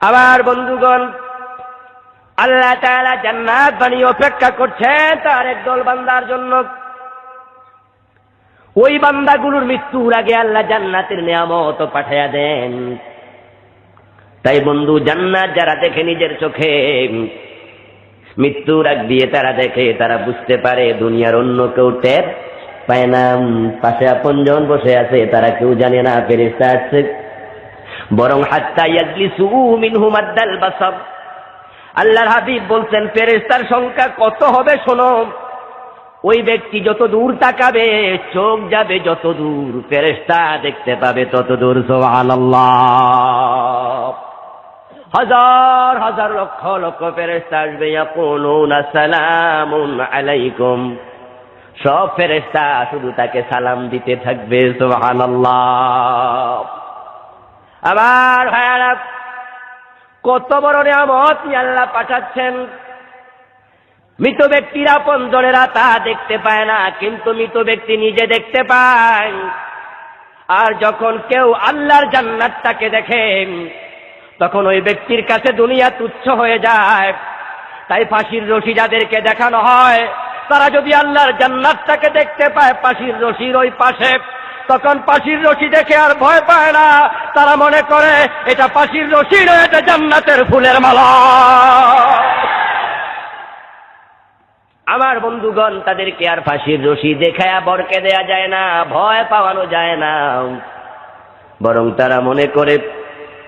আমার বন্ধুগণ, আল্লাহ তাআলা জান্নাত বানিয়ে অপেক্ষা করছেন তার একদল বান্দার জন্য। ওই বান্দাগুলোর মৃত্যুর আগে আল্লাহ জান্নাতের নিয়ামত পাঠাইয়া দেন। তাই বন্ধু, জান্নাত যারা দেখে নিজের চোখে, মৃত্যুর আগ দিয়ে তারা দেখে, তারা বুঝতে পারে দুনিয়ার অন্য কেউ টের পায় না পাশে আপনজন বসে আছে, তারা কেউ জানে না ফেরেস্তা আছে। বরং বাসাব আল্লাহর হাবিব বলছেন ফেরেস্তার সংখ্যা কত হবে শোনো। ওই ব্যক্তি যত দূর তাকাবে, চোখ যাবে যত দূর ফেরেস্তা দেখতে পাবে তত দূর, সুবহানাল্লাহ। হাজার হাজার লক্ষ লক্ষ ফেরেস্তা আসবে। সালামুন আলাইকুম। সব ফেরেস্তা শুধু তাকে সালাম দিতে থাকবে, সুবহানাল্লাহ। আবার ভাইয়ারা, কত বড় নিয়ামত আল্লাহ পাঠাচ্ছেন। মৃত ব্যক্তির আপন জনেরা তা দেখতে পায় না, কিন্তু মৃত ব্যক্তি নিজে দেখতে পায়। আর যখন কেউ আল্লাহর জান্নাতটাকে দেখেন তখন ওই ব্যক্তির কাছে দুনিয়া তুচ্ছ হয়ে যায়। তাই ফাঁসির রশি যাদেরকে দেখানো হয় তারা যদি আল্লাহর জান্নাতটাকে দেখতে পায়, পাশির রশির ওই পাশে, তখন পাশির রশি দেখে আর ভয় পায় না। তারা মনে করে, এটা পাশির রশি নয়, এটা জান্নাতের ফুলের মালা। আমার বন্ধুগণ, তাদেরকে আর ফাঁসির রশি দেখায়া বরকে দেয়া যায় না, ভয় পাওয়ানো যায় না। বরং তারা মনে করে,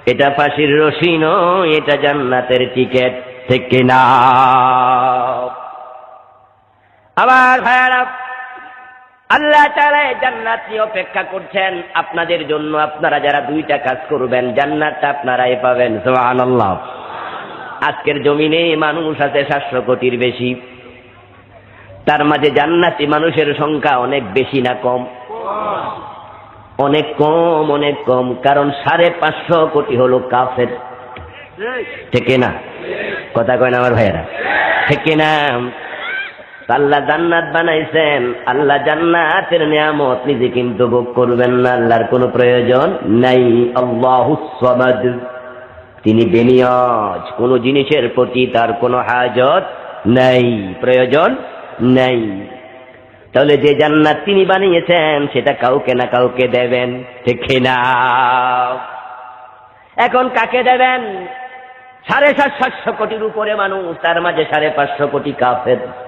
এটা ফাঁসির রশি নয়, এটা জান্নাতের টিকেট থেকে না। আবার ভাইয়ারা আল্লাহ এই জান্নাত নিয়ে অপেক্ষা করছেন। আপনাদের জন্য আপনারা যারা দুইটা কাজ করবেন জান্নাতটা আপনারাই পাবেন। সুবহানাল্লাহ। আজকের জমিনে মানুষ আছে সাতশো কোটির বেশি। তার মাঝে জান্নাতি মানুষের সংখ্যা অনেক বেশি না কম? অনেক কম অনেক কম। কারণ সাড়ে পাঁচশো কোটি হলো কাফের। ঠিক না? কথা কয় না আমার ভাইয়েরা? ঠিক না? আল্লাহ জান্নাত বানাইছেন, আল্লাহ জান্নাতের নিয়ামত নিজে কিন্তু ভোগ করবেন না, আল্লাহর কোনো প্রয়োজন নাই। আল্লাহু তিনি বেনিয়াজ, কোন জিনিসের প্রতি তার কোনো হাজত নাই, প্রয়োজন নাই। তাহলে যে জান্নাত তিনি বানিয়েছেন, সেটা কাউকে না কাউকে দেবেন, ঠিক না এখন কাকে দেবেন? সাড়ে সাত সাতশো কোটির উপরে মানুষ, তার মাঝে সাড়ে পাঁচশো কোটি কাফের।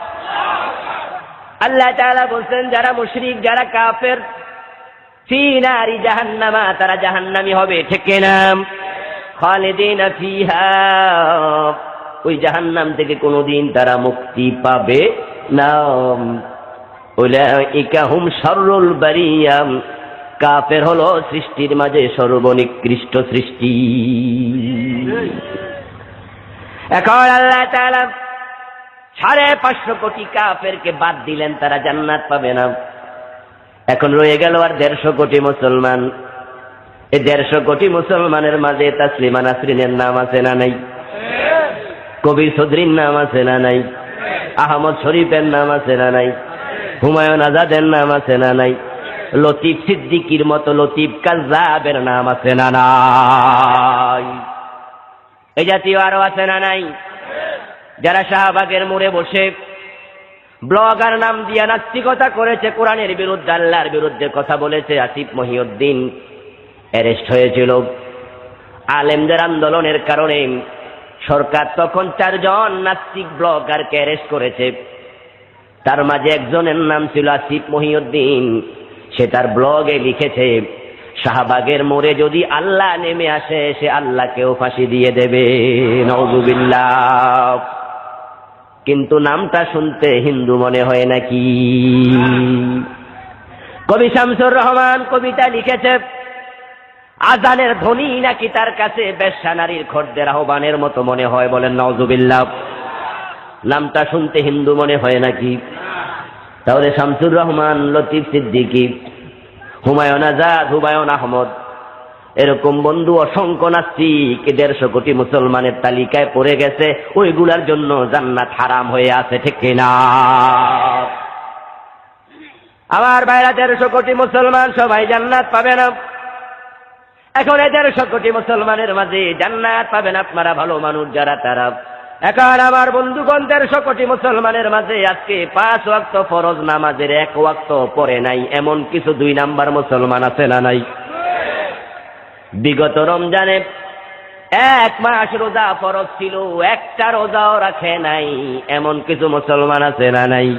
আল্লাহ তাআলা বলছেন যারা মুশরিক যারা কাফের ফি নারি জাহান্নামা তারা জাহান্নামী হবে ঠিক না খালিদিনা ফিহা ওই জাহান্নাম থেকে কোনোদিন তারা মুক্তি পাবে না। উলাইকা হুম শাররুল বারিয়াম কাফের হলো সৃষ্টির মাঝে সর্বনিকৃষ্ট সৃষ্টি। এখন আল্লাহ তাআলা সাড়ে পাঁচশো কোটি কাফেরকে বাদ দিলেন, তারা জান্নাত পাবে না। এখন রয়ে গেল আর দেড়শো কোটি মুসলমান। এই দেড়শো কোটি মুসলমানের মাঝে তাসলিমা নাসরিনের নাম আছে না নাই? কবির চৌধুরীর নাম আছে না নাই? আহমদ শরীফের নাম আছে না নাই? হুমায়ুন আজাদের নাম আছে না নাই? লতিফ সিদ্দিকির মতো লতিফ কাজাবের নাম আছে না নাই? এই জাতীয় আরও আছে না নাই? যারা শাহবাগের মোড়ে বসে ব্লগার নাম দিয়ে নাস্তিকতা করেছে, কোরআনের বিরুদ্ধে আল্লাহর বিরুদ্ধে কথা বলেছে, আসিফ মহিউদ্দিন অ্যারেস্ট হয়েছিল। আলেমদের আন্দোলনের কারণে সরকার তখন চারজন নাস্তিক ব্লগারকে অ্যারেস্ট করেছে। তার মাঝে একজনের নাম ছিল আসিফ মহিউদ্দিন। সে তার ব্লগে লিখেছে, শাহবাগের মোড়ে যদি আল্লাহ নেমে আসে, সে আল্লাহকেও ফাঁসি দিয়ে দেবে। নজুবিল্লাহ কিন্তু নামটা শুনতে হিন্দু মনে হয় নাকি? কবি শামসুর রহমান কবিতা লিখেছে, আজানের ধ্বনি নাকি তার কাছে বেশ্যা নারীর খদ্দের আহ্বানের মতো মনে হয় বলেন নওজুবিল্লাহ নামটা শুনতে হিন্দু মনে হয় নাকি? তাহলে শামসুর রহমান, লতিফ সিদ্দিকী, হুমায়ুন আজাদ, হুমায়ুন আহমদ এরকম বন্ধু অসংখ্য নাস্তিক, দেড়শো কোটি মুসলমানের তালিকায় পড়ে গেছে, ওইগুলার জন্য জান্নাত হারাম হয়ে আছে, ঠিক কিনা আমার বাইরা দেড়শো কোটি মুসলমান সবাই জান্নাত পাবে না। এখন এই দেড়শো কোটি মুসলমানের মাঝে জান্নাত পাবেন আপনারা ভালো মানুষ যারা তারা। এখন আমার বন্ধুগণ, দেড়শো কোটি মুসলমানের মাঝে আজকে পাঁচ ওয়াক্ত ফরজ নামাজের এক ওয়াক্ত পরে নাই, এমন কিছু দুই নাম্বার মুসলমান আছে না নাই? বিগত রমজানে এক মাস রোজা ফরক ছিল, একটা রোজাও রাখে নাই, এমন কিছু মুসলমান আছে না নাই?